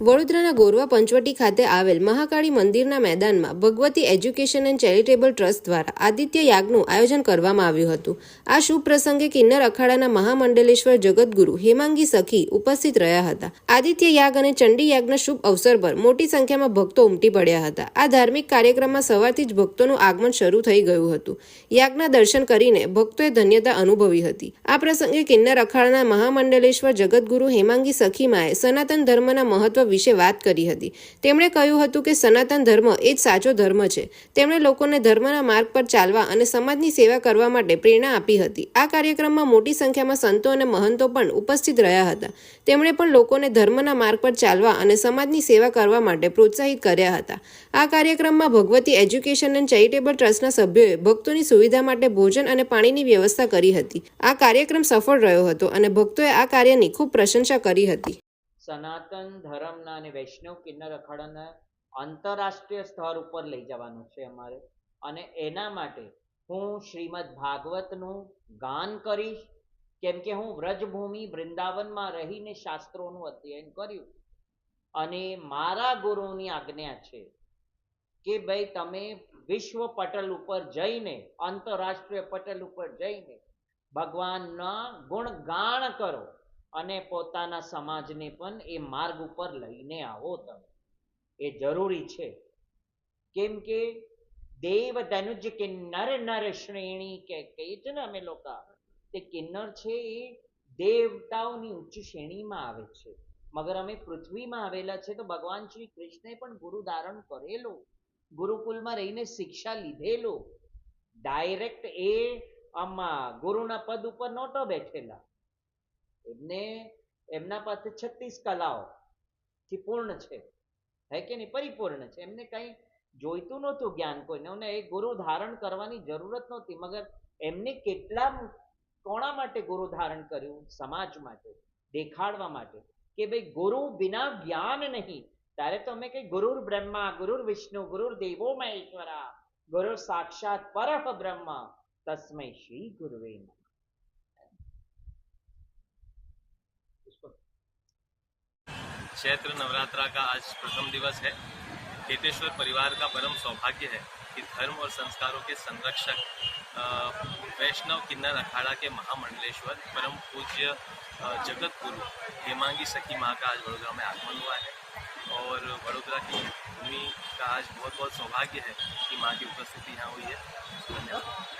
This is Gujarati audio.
વડોદરાના ગોરવા પંચવટી ખાતે આવેલ મહાકાળી મંદિરના મેદાનમાં Bhagwati education and charitable trust દ્વારા આદિત્ય યાગનું આયોજન કરવામાં આવ્યું હતું. આ શુભ પ્રસંગે કિન્નર અખાડાના મહામંડલેશ્વર જગતગુરુ હેમાંગી સખી ઉપસ્થિત રહ્યા હતા. આદિત્ય યાગ અને ચંડી યાગના શુભ અવસર પર મોટી સંખ્યામાં ભક્તો ઉમટી પડ્યા હતા. આ ધાર્મિક કાર્યક્રમમાં સવારથી જ ભક્તોનું આગમન શરૂ થઈ ગયું હતું. યાગના દર્શન કરીને ભક્તોએ ધન્યતા અનુભવી હતી. આ પ્રસંગે કિન્નર અખાડાના મહામંડલેશ્વર જગતગુરુ હેમાંગી સખીમાએ સનાતન ધર્મના મહત્વ વિશે વાત કરી હતી. તેમણે કહ્યું હતું કે સનાતન ધર્મ એ જ સાચો ધર્મ છે. તેમણે લોકોને ધર્મના માર્ગ પર ચાલવા અને સમાજની સેવા કરવા માટે પ્રેરણા આપી હતી. આ કાર્યક્રમમાં મોટી સંખ્યામાં સંતો અને મહંતો પણ ઉપસ્થિત રહ્યા હતા. તેમણે પણ લોકોને ધર્મના માર્ગ પર ચાલવા અને સમાજની સેવા કરવા માટે પ્રોત્સાહિત કર્યા હતા. આ કાર્યક્રમમાં ભગવતી એજ્યુકેશન એન્ડ ચેરિટેબલ ટ્રસ્ટના સભ્યોએ ભક્તોની સુવિધા માટે ભોજન અને પાણીની વ્યવસ્થા કરી હતી. આ કાર્યક્રમ સફળ રહ્યો હતો અને ભક્તોએ આ કાર્યની ખૂબ પ્રશંસા કરી હતી. સનાતન ધર્મના અને વૈષ્ણવ કિન્નર અખાડાના આંતરરાષ્ટ્રીય સ્તર ઉપર લઈ જવાનું છે અમારે. અને એના માટે હું શ્રીમદ ભાગવતનું ગાન કરીશ. કેમ કે હું વ્રજભૂમિ વૃંદાવનમાં રહીને શાસ્ત્રોનું અધ્યયન કર્યું. અને મારા ગુરુની આજ્ઞા છે કે ભાઈ તમે વિશ્વ પટલ ઉપર જઈને, આંતરરાષ્ટ્રીય પટલ ઉપર જઈને ભગવાનના ગુણગાન કરો. અને પોતાના સમાજને પણ એ માર્ગ ઉપર લઈને આવો તમે. એ જરૂરી છે. કેમ કે દેવ ધનુજ કિન્નર નર શ્રેણી કે કહીએ છે ને અમે લોકો, તે કિન્નર છે એ દેવતાઓની ઉચ્ચ શ્રેણીમાં આવે છે. મગર અમે પૃથ્વીમાં આવેલા છે તો ભગવાન શ્રી કૃષ્ણે પણ ગુરુ ધારણ કરેલો, ગુરુકુલમાં રહીને શિક્ષા લીધેલો. ડાયરેક્ટ એ આમાં ગુરુના પદ ઉપર નહોતો બેઠેલા. એમને, એમના પાસે છત્રીસ કલાઓ થી પૂર્ણ છે. હે કે નહીં? પરિપૂર્ણ છે. એમને કંઈ જોઈતું નહોતું જ્ઞાન કોઈને. અને એ ગુરુ ધારણ કરવાની જરૂરત નહોતી. મગર એમને કેટલા કોણા માટે ગુરુ ધારણ કર્યું? સમાજ માટે, દેખાડવા માટે? કે ભાઈ ગુરુ વિના જ્ઞાન નહીં. ત્યારે તો અમે કઈ ગુરુર બ્રહ્મા, ગુરુર વિષ્ણુ, ગુરુર દેવો મહેશ્વરા ગુરુ સાક્ષાત પરફ બ્રહ્મ તસ્મૈ શ્રી ગુરુવે चैत्र नवरात्रा का आज प्रथम दिवस है। केतेश्वर परिवार का परम सौभाग्य है कि धर्म और संस्कारों के संरक्षक वैष्णव किन्नर अखाड़ा के महामंडलेश्वर, परम पूज्य जगत गुरु हेमांगी सखी माँ का आज वडोदरा में आगमन हुआ है। और वडोदरा की भूमि का आज बहुत बहुत सौभाग्य है कि माँ की उपस्थिति यहाँ हुई है। धन्यवाद।